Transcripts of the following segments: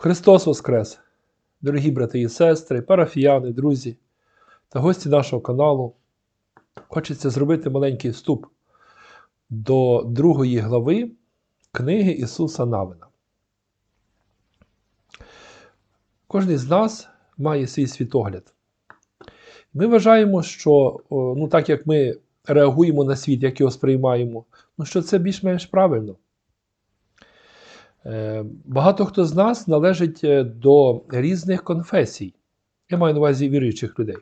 Христос Воскрес! Дорогі брати і сестри, парафіяни, друзі та гості нашого каналу. Хочеться зробити маленький вступ до другої глави книги Ісуса Навина. Кожен з нас має свій світогляд. Ми вважаємо, що ну, так як ми реагуємо на світ, як його сприймаємо, ну, що це більш-менш правильно. Е, Багато хто з нас належить е, до різних конфесій. Я маю на увазі віруючих людей.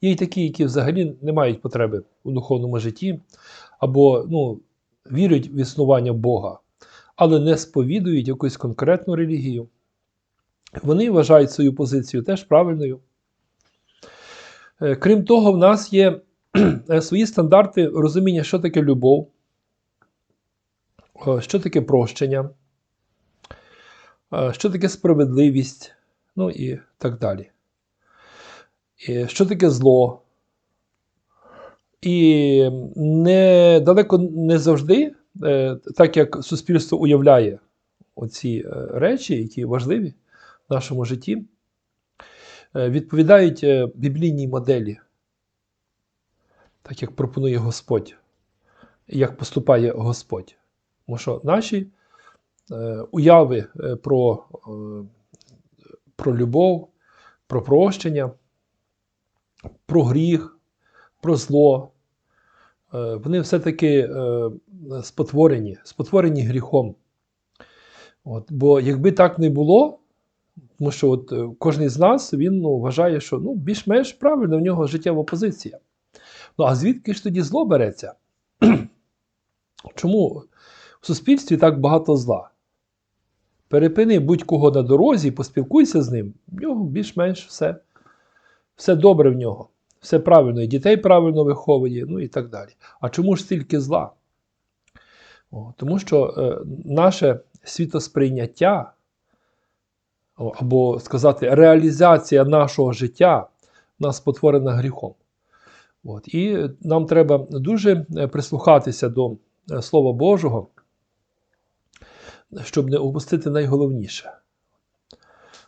Є й такі, які взагалі не мають потреби у духовному житті, або ну, вірять в існування Бога, але не сповідують якусь конкретну релігію. Вони вважають свою позицію теж правильною. Е, Крім того, в нас є свої стандарти розуміння, що таке любов, що таке прощення, що таке справедливість, ну і так далі. І Що таке зло? І не, далеко не завжди, е, так як суспільство уявляє оці е, речі, які важливі в нашому житті, е, відповідають біблійній моделі, так як пропонує Господь, як поступає Господь. Тому що наші уяви е, про, е, про любов, про прощення, про гріх, про зло, е, вони все-таки е, спотворені, спотворені гріхом. От, бо якби так не було, тому що от е, кожен з нас він ну, вважає, що ну, більш-менш правильна в нього життєва позиція. Ну а звідки ж тоді зло береться? Чому в суспільстві так багато зла? Перепини будь-кого на дорозі, поспілкуйся з ним, в нього більш-менш все, все добре в нього, все правильно, і дітей правильно виховані, ну і так далі. А чому ж стільки зла? О, тому що е, наше світосприйняття, або сказати, реалізація нашого життя нас спотворена гріхом. От. І нам треба дуже е, прислухатися до е, Слова Божого, щоб не упустити найголовніше.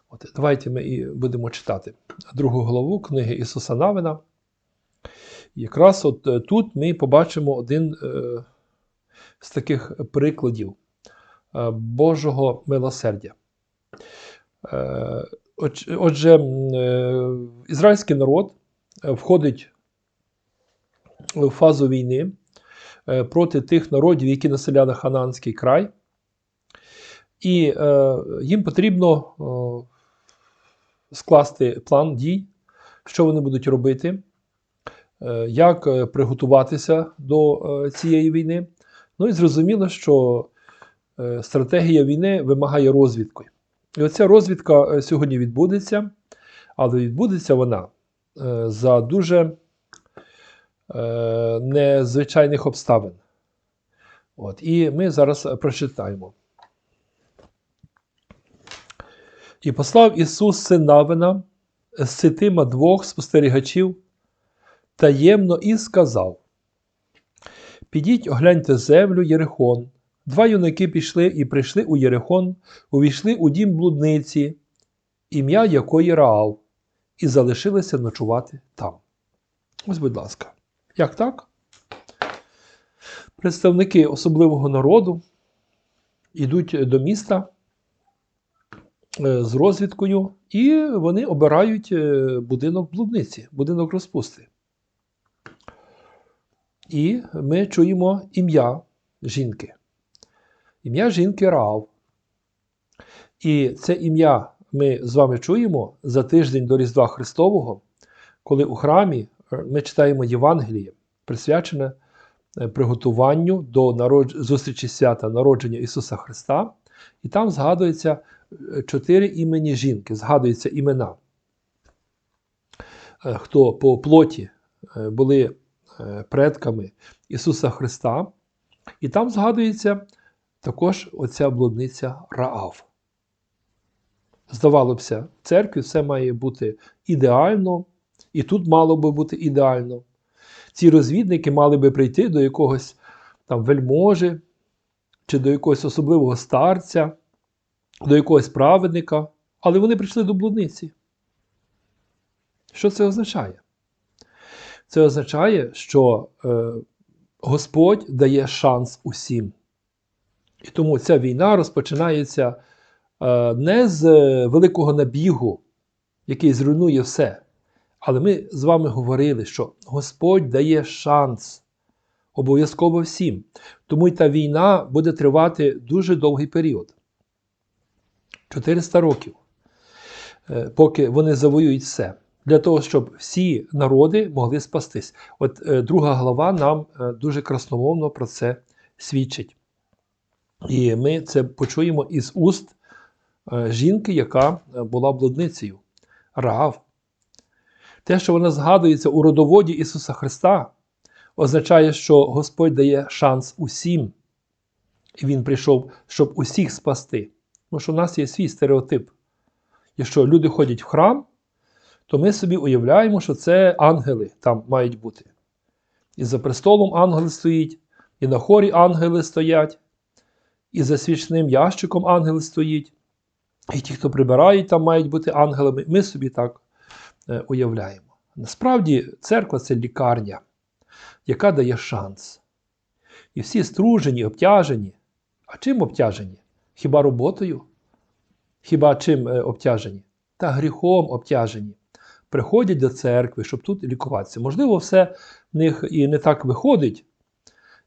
От, Давайте ми і будемо читати другу главу книги Ісуса Навина. Якраз от е, тут ми побачимо один е, з таких прикладів е, Божого милосердя. Отже, ізраїльський народ входить в фазу війни проти тих народів, які населяли Хананський край. І е, їм потрібно е, скласти план дій, що вони будуть робити, е, як е, приготуватися до е, цієї війни. Ну і зрозуміло, що е, стратегія війни вимагає розвідки. І оця розвідка е, сьогодні відбудеться, але відбудеться вона е, за дуже е, незвичайних обставин. От, І ми зараз прочитаємо. І послав Ісус син Навина ситима двох спостерігачів таємно і сказав: Підіть, огляньте землю Єрихон. Два юнаки пішли і прийшли у Єрихон, увійшли у дім блудниці, ім'я якої Раав, і залишилися ночувати там. Ось, будь ласка, як так? Представники особливого народу йдуть до міста з розвідкою, і вони обирають е, будинок блудниці, будинок розпусти. І ми чуємо ім'я жінки. Ім'я жінки Раав. І це ім'я ми з вами чуємо за тиждень до Різдва Христового, коли у храмі е, ми читаємо Євангеліє, присвячене е, приготуванню до зустрічі свята народження Ісуса Христа. І там згадується чотири імені жінки, згадуються імена, е, хто по плоті були предками Ісуса Христа. І там згадується також оця блудниця Раав. Здавалося в церкві все має бути ідеально, і тут мало би бути ідеально. Ці розвідники мали би прийти до якогось там вельможі, чи до якогось особливого старця, до якогось праведника, але вони прийшли до блудниці. Що це означає? Це означає, що е, Господь дає шанс усім. І тому ця війна розпочинається е, не з е, великого набігу, який зруйнує все. Але ми з вами говорили, що Господь дає шанс обов'язково всім. Тому й та війна буде тривати дуже довгий період 400 років, е, поки вони завоюють все. Для того, щоб всі народи могли спастись. От е, друга глава нам е, дуже красномовно про це свідчить. І ми це почуємо із уст жінки, яка була блудницею, Раав. Те, що вона згадується у родоводі Ісуса Христа, означає, що Господь дає шанс усім. І Він прийшов, щоб усіх спасти. Тому що в нас є свій стереотип. Якщо люди ходять в храм, то ми собі уявляємо, що це ангели там мають бути. І за престолом ангел стоїть, і на хорі ангели стоять, і за свічним ящиком ангел стоїть. І ті, хто прибирають, там мають бути ангелами. Ми собі так е, уявляємо. Насправді, церква це лікарня, яка дає шанс. І всі стружені, обтяжені. А чим обтяжені? Хіба роботою? Хіба чим е, обтяжені? Та гріхом обтяжені. Приходять до церкви, щоб тут лікуватися. Можливо, все в них і не так виходить,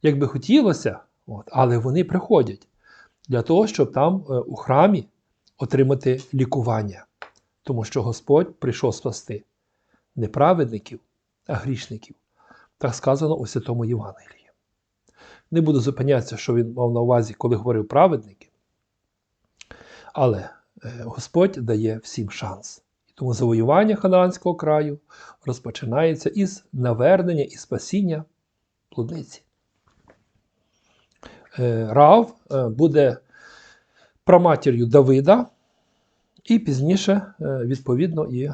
як би хотілося, от, але вони приходять для того, щоб там е, у храмі отримати лікування. Тому що Господь прийшов спасти не праведників, а грішників. Так сказано у Святому Євангелії. Не буду зупинятися, що він мав на увазі, коли говорив праведники. Але е, Господь дає всім шанс. Тому завоювання Ханаанського краю розпочинається із навернення і спасіння блудниці. Е, Рав е, буде праматір'ю Давида, і пізніше, відповідно, і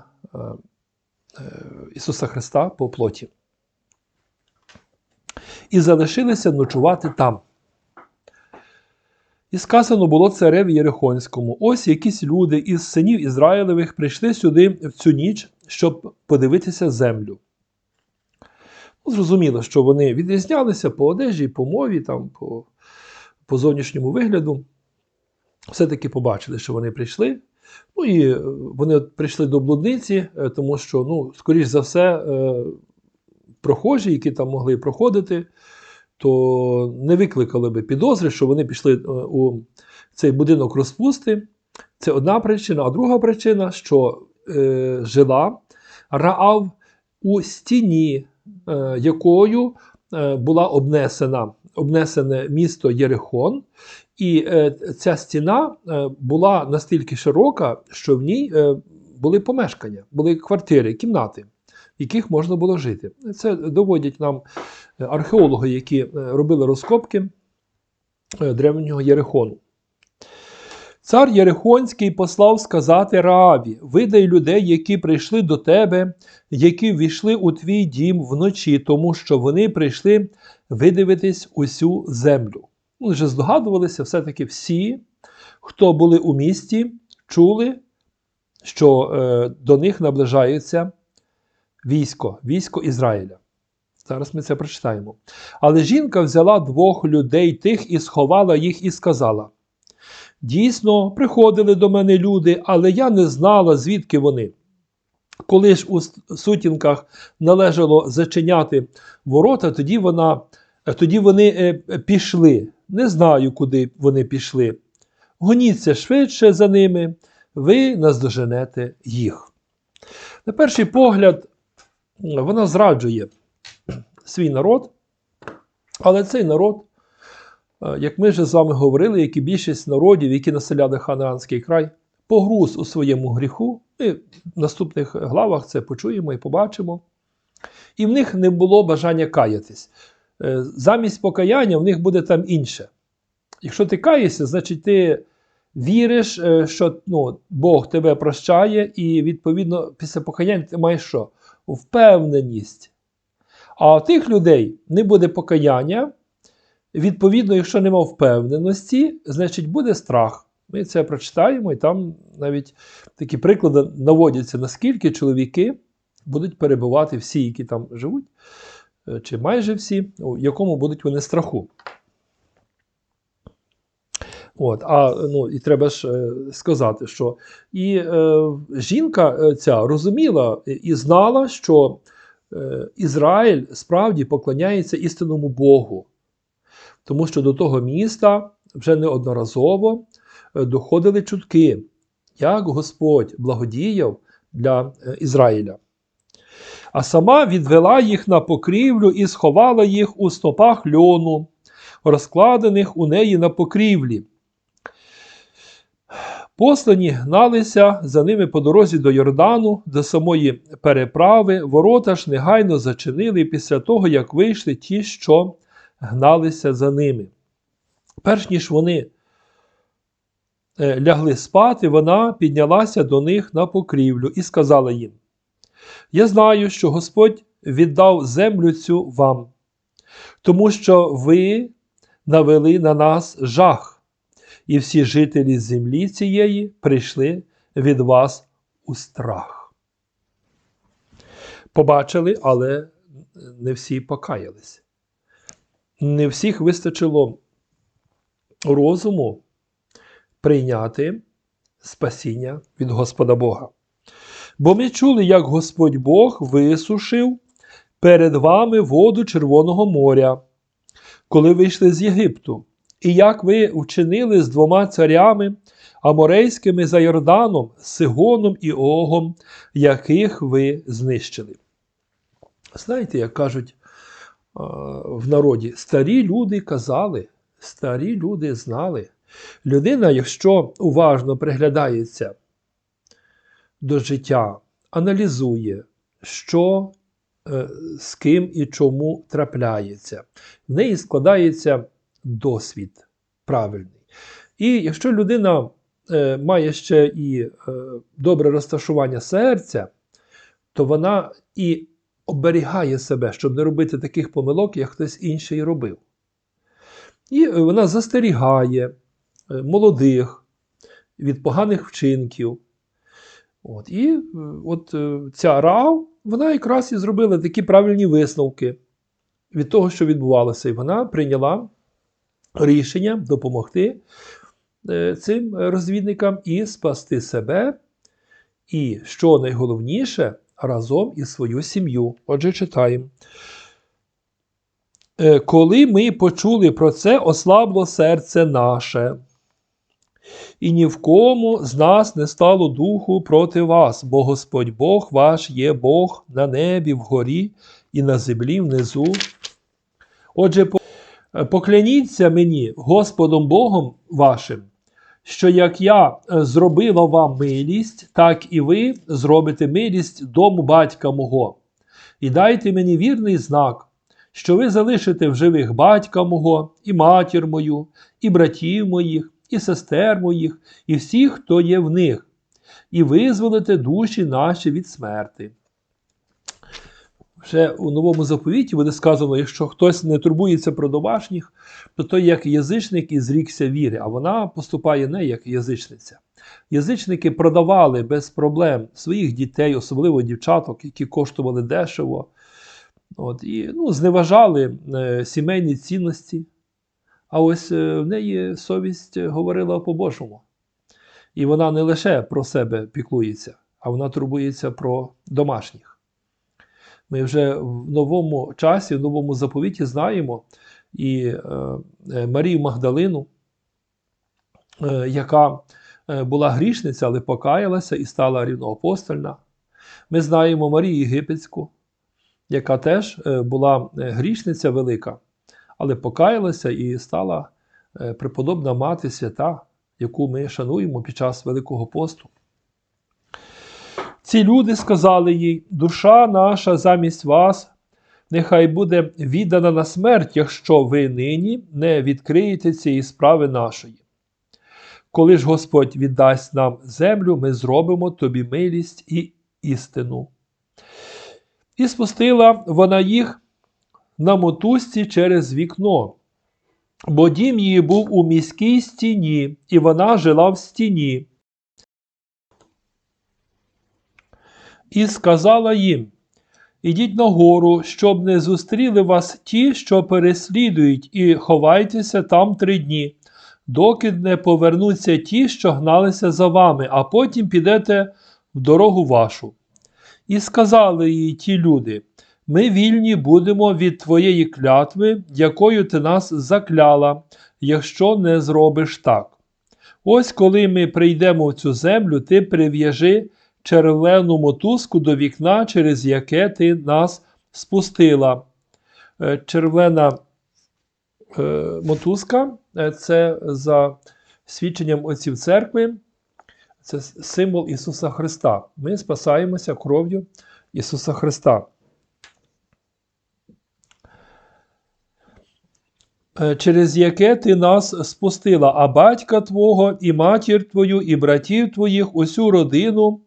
Ісуса Христа по плоті. І залишилися ночувати там. І сказано було цареві Єрихонському: ось якісь люди із синів Ізраїлевих прийшли сюди в цю ніч, щоб подивитися землю. Ну, Зрозуміло, що вони відрізнялися по одежі, по мові, там, по, по зовнішньому вигляду. Все-таки побачили, що вони прийшли. Ну і е, вони прийшли до блудниці, е, тому що, ну, скоріш за все, е, прохожі, які там могли проходити, то не викликали би підозри, що вони пішли у цей будинок розпусти. Це одна причина. А друга причина, що е, жила Раав у стіні, е, якою е, була обнесена, обнесене місто Єрихон. І е, ця стіна е, була настільки широка, що в ній е, були помешкання, були квартири, кімнати, яких можна було жити. Це доводять нам археологи, які е, робили розкопки е, древнього Єрихону. Цар Єрихонський послав сказати Рааві: видай людей, які прийшли до тебе, які ввійшли у твій дім вночі, тому що вони прийшли видивитись усю землю. Ми вже здогадувалися, все-таки всі, хто були у місті, чули, що е, до них наближається військо, військо Ізраїля. Зараз ми це прочитаємо. Але жінка взяла двох людей тих і сховала їх, і сказала: Дійсно, приходили до мене люди, але я не знала, звідки вони. Коли ж у сутінках належало зачиняти ворота, тоді, вона, тоді вони е, пішли. Не знаю, куди вони пішли. Гоніться швидше за ними, ви наздоженете їх. На перший погляд, вона зраджує свій народ, але цей народ, як ми вже з вами говорили, як і більшість народів, які населяли Ханаанський край, погруз у своєму гріху. Ми в наступних главах це почуємо і побачимо. І в них не було бажання каятись. Е, замість покаяння в них буде там інше. Якщо ти каєшся, значить ти віриш, е, що ну, Бог тебе прощає, і, відповідно, після покаяння ти маєш що? Впевненість. А у тих людей не буде покаяння. Відповідно, якщо нема впевненості, значить буде страх. Ми це прочитаємо, і там навіть такі приклади наводяться, наскільки чоловіки будуть перебувати всі, які там живуть, е, чи майже всі, у якому будуть вони страху. От, а ну, і треба ж е, сказати, що і е, жінка е, ця розуміла і знала, що е, Ізраїль справді поклоняється істинному Богу, тому що до того міста вже неодноразово е, доходили чутки, як Господь благодіяв для Ізраїля. А сама відвела їх на покрівлю і сховала їх у стопах льону, розкладених у неї на покрівлі. Послані гналися за ними по дорозі до Йордану, до самої переправи, ворота ж негайно зачинили після того, як вийшли ті, що гналися за ними. Перш ніж вони е, лягли спати, вона піднялася до них на покрівлю і сказала їм: Я знаю, що Господь віддав землю цю вам, тому що ви навели на нас жах і всі жителі землі цієї прийшли від вас у страх. Побачили, але не всі покаялись. Не всіх вистачило розуму прийняти спасіння від Господа Бога. Бо ми чули, як Господь Бог висушив перед вами воду Червоного моря, коли вийшли з Єгипту і як ви вчинили з двома царями аморейськими за Йорданом, Сигоном і Огом, яких ви знищили. Знаєте, як кажуть в народі, старі люди казали, старі люди знали. Людина, якщо уважно приглядається до життя, аналізує, що е, з ким і чому трапляється, в неї складається досвід правильний. І якщо людина е, має ще і е, добре розташування серця, то вона і оберігає себе, щоб не робити таких помилок, як хтось інший робив. І вона застерігає е, молодих від поганих вчинків. От, І е, от е, ця Рав, вона якраз і зробила такі правильні висновки від того, що відбувалося, і вона прийняла рішення допомогти е, цим розвідникам і спасти себе, і, що найголовніше, разом із свою сім'ю. Отже, читаємо. «Е, коли ми почули про це, ослабло серце наше. І ні в кому з нас не стало духу проти вас, бо Господь Бог ваш є Бог на небі, вгорі і на землі внизу. Отже, Покляніться мені Господом Богом вашим, що як я е, зробила вам милість, так і ви зробите милість дому батька мого. І дайте мені вірний знак, що ви залишите в живих батька мого, і матір мою, і братів моїх, і сестер моїх, і всіх, хто є в них, і визволите душі наші від смерти. Ще у новому заповіті буде сказано, якщо хтось не турбується про домашніх, то той як язичник і зрікся віри, а вона поступає не як язичниця. Язичники продавали без проблем своїх дітей, особливо дівчаток, які коштували дешево, От, і ну, зневажали е, сімейні цінності. А ось е, в неї совість говорила по-божому. І вона не лише про себе піклується, а вона турбується про домашніх. Ми вже в новому часі, в новому заповіті знаємо і е, е, Марію Магдалину, е, яка була грішниця, але покаялася і стала рівноапостольна. Ми знаємо Марію Єгипетську, яка теж була грішниця велика, але покаялася і стала преподобна мати свята, яку ми шануємо під час Великого посту. Ці люди сказали їй: душа наша замість вас, нехай буде віддана на смерть, якщо ви нині не відкриєте цієї справи нашої. Коли ж Господь віддасть нам землю, ми зробимо тобі милість і істину. І спустила вона їх на мотузці через вікно, бо дім її був у міській стіні, і вона жила в стіні. І сказала їм: Ідіть нагору, щоб не зустріли вас ті, що переслідують, і ховайтеся там три дні, доки не повернуться ті, що гналися за вами, а потім підете в дорогу вашу. І сказали їй ті люди: Ми вільні будемо від твоєї клятви, якою ти нас закляла, якщо не зробиш так. Ось коли ми прийдемо в цю землю, ти прив'яжи червлену мотузку до вікна, через яке ти нас спустила. Е, Червлена е, мотузка е, це за свідченням отців церкви, це символ Ісуса Христа. Ми спасаємося кров'ю Ісуса Христа. Через яке ти нас спустила, а батька Твого, і матір Твою, і братів Твоїх, усю родину,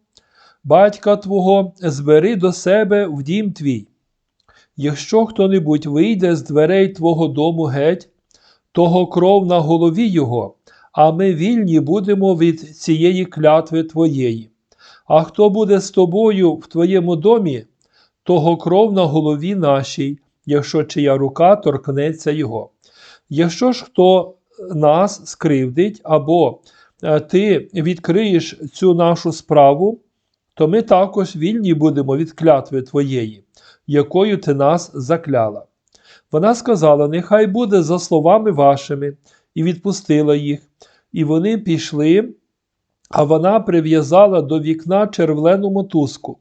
батька Твого, збери до себе в дім твій. Якщо хто-небудь вийде з дверей Твого дому геть, того кров на голові його, а ми вільні будемо від цієї клятви Твоєї. А хто буде з тобою в Твоєму домі, того кров на голові нашій, якщо чия рука торкнеться його. Якщо ж хто нас скривдить, або е, ти відкриєш цю нашу справу, то ми також вільні будемо від клятви Твоєї, якою ти нас закляла. Вона сказала: Нехай буде за словами вашими, і відпустила їх. І вони пішли, а вона прив'язала до вікна червлену мотузку.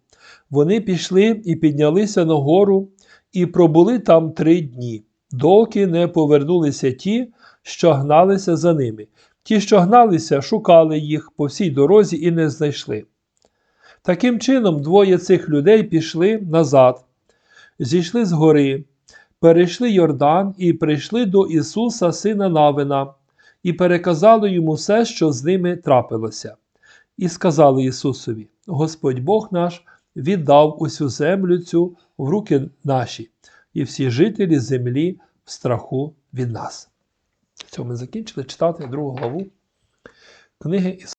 Вони пішли і піднялися на гору, і пробули там три дні, доки не повернулися ті, що гналися за ними. Ті, що гналися, шукали їх по всій дорозі і не знайшли. Таким чином, двоє цих людей пішли назад, зійшли з гори, перейшли Йордан і прийшли до Ісуса, сина Навина, і переказали йому все, що з ними трапилося. І сказали Ісусові: Господь Бог наш віддав усю землю цю в руки наші, і всі жителі землі в страху від нас. Цьому ми закінчили читати другу главу книги